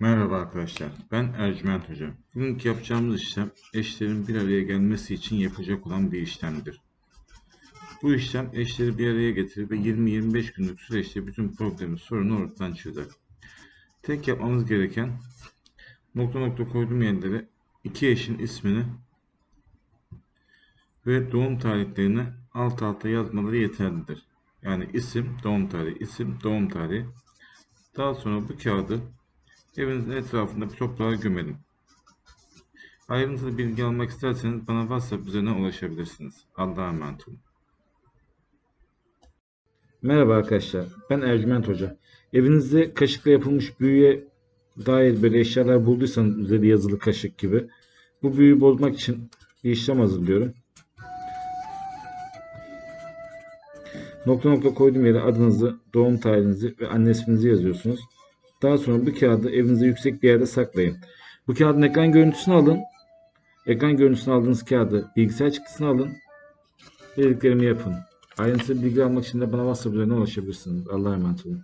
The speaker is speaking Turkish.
Merhaba arkadaşlar, ben Ercüment Hoca. Bugünkü yapacağımız işlem eşlerin bir araya gelmesi için yapacak olan bir işlemdir. Bu işlem eşleri bir araya getirir ve 20-25 günlük süreçte bütün problemi, sorunu ortadan çözer. Tek yapmamız gereken nokta nokta koyduğum yerlere iki eşin ismini ve doğum tarihlerini alt alta yazmaları yeterlidir. Yani isim, doğum tarihi, isim, doğum tarihi. Daha sonra bu kağıdı Evinizin etrafında bir toprağa gömelim. Ayrıntılı bilgi almak isterseniz bana WhatsApp üzerinden ulaşabilirsiniz. Allah'a emanet olun. Merhaba arkadaşlar, ben Ercüment Hoca. Evinizde kaşıkla yapılmış büyüye dair böyle eşyalar bulduysanız üzeri yazılı kaşık gibi bu büyüyü bozmak için bir işlem hazırlıyorum. Nokta nokta koyduğum yere adınızı, doğum tarihinizi ve anne isminizi yazıyorsunuz. Daha sonra bu kağıdı evinizde yüksek bir yerde saklayın. Bu kağıdın ekran görüntüsünü alın. Ekran görüntüsünü aldığınız kağıdı bilgisayar çıktısını alın. Dediklerimi yapın. Ayrıntılı bilgi almak için de bana WhatsApp üzerinden ulaşabilirsiniz. Allah'a emanet olun.